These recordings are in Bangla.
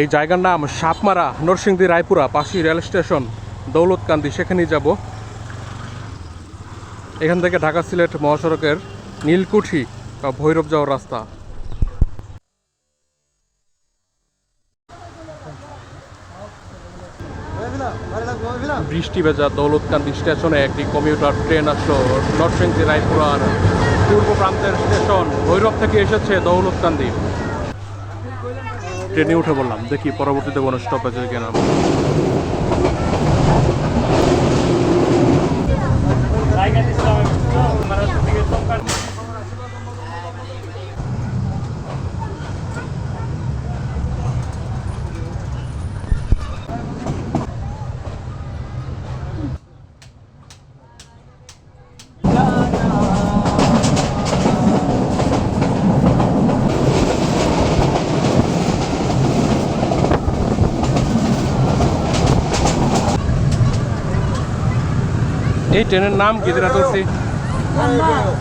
এই জায়গার নাম সাপমারা, নরসিংদী, রায়পুরা পাশি রেল স্টেশন, দৌলতকান্দি, সেখানেই যাব। এখান থেকে ঢাকা সিলেট মহাসড়কের নীলকুঠি বা ভৈরব যাওয়ার রাস্তা। বৃষ্টি ভেজা দৌলতকান্দি স্টেশনে একটি কমিউটার ট্রেন আসলো। নরসিংদী, রায়পুরার পূর্ব প্রান্তের স্টেশন ভৈরব থেকে এসেছে দৌলতকান্দি। ট্রেনে উঠে বললাম দেখি পরবর্তীতে কোনো স্টপেজে কিনা। এই ট্রেনের নাম কি? যেটা ধরছি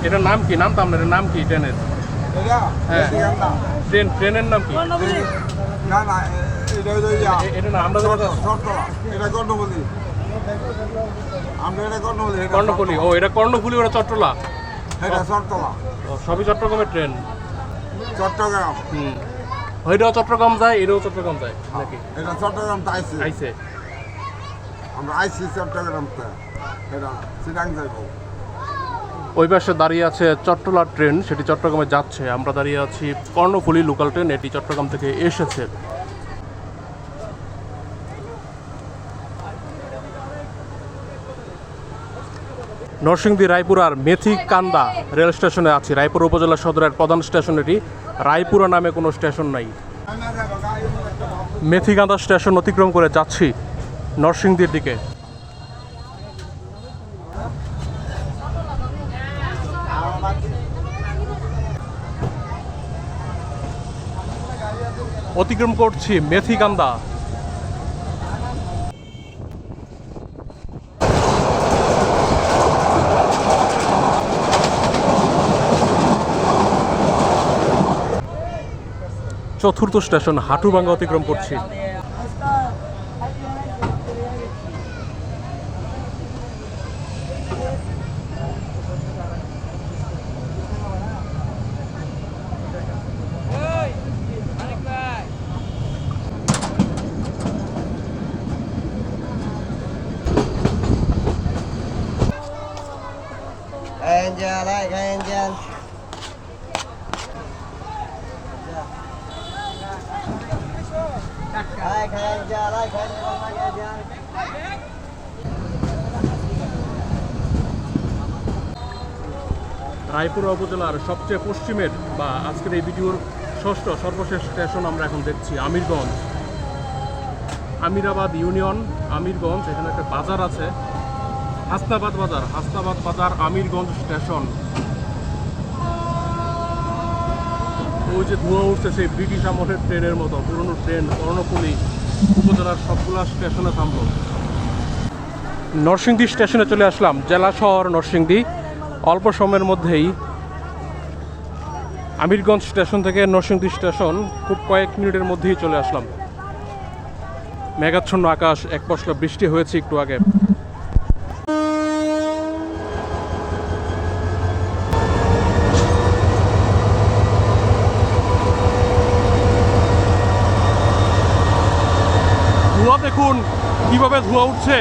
এটার নাম কি? নাম তো আপনার নাম কি ট্রেনের? হ্যাঁ। ট্রেন ট্রেনের নাম কি? না না এটা হইল এ- এটা না। আমরা যেটা এটা কর্ণবলী আমরা এটা কর্ণফুলি ও এটা কর্ণফুলি ওটা চট্টলা সবই চট্টগ্রামের ট্রেন? চট্টগ্রাম। হুম। ওইটাও চট্টগ্রাম যায় এটাও চট্টগ্রাম যায় নাকি? এটা চট্টগ্রাম আইসে আমরা আইসি এটা চিরাং যাইব। ওই পাশে দাঁড়িয়ে আছে চট্টলা ট্রেন সেটি চট্টগ্রামে যাচ্ছে। আমরা দাঁড়িয়ে আছি কর্ণফুলি লোকাল ট্রেন এটি চট্টগ্রাম থেকে এসেছে। নরসিংদী রায়পুরার মেথি কান্দা রেল স্টেশনে আছি। রায়পুর উপজেলা সদরের প্রধান স্টেশন এটি। রায়পুরা নামে কোনো স্টেশন নাই। মেথিকান্দা স্টেশন অতিক্রম করে যাচ্ছি। নরসিংদীর দিকে। অতিক্রম করছি মেথিকান্দা চতুর্থ স্টেশন হাটুভাঙ্গা অতিক্রম করছি। Angel, Angel. রায়পুরা উপজেলার সবচেয়ে পশ্চিমের বা আজকের এই ভিডিওর ষষ্ঠ সর্বশেষ স্টেশন আমরা এখন দেখছি আমিরগঞ্জ। আমিরাবাদ ইউনিয়ন আমিরগঞ্জ এখানে একটা বাজার আছে। হাসনাবাদ বাজার হাসনাবাদ বাজার, আমিরগঞ্জ স্টেশন। ওই যে ধোঁয়া উঠছে সেই ব্রিটিশ আমলের ট্রেনের মতো, পুরনো ট্রেন কর্ণফুলি উপজেলার সবগুলা স্টেশনে থামলো। নরসিংদী স্টেশনে চলে আসলাম, জেলা শহর নরসিংদী। অল্প সময়ের মধ্যেই আমিরগঞ্জ স্টেশন থেকে নরসিংদী স্টেশন খুব কয়েক মিনিটের মধ্যেই চলে আসলাম। মেঘাচ্ছন্ন আকাশ, এক পশলা বৃষ্টি হয়েছে একটু আগে। দেখুন কীভাবে ধোঁয়া উঠছে।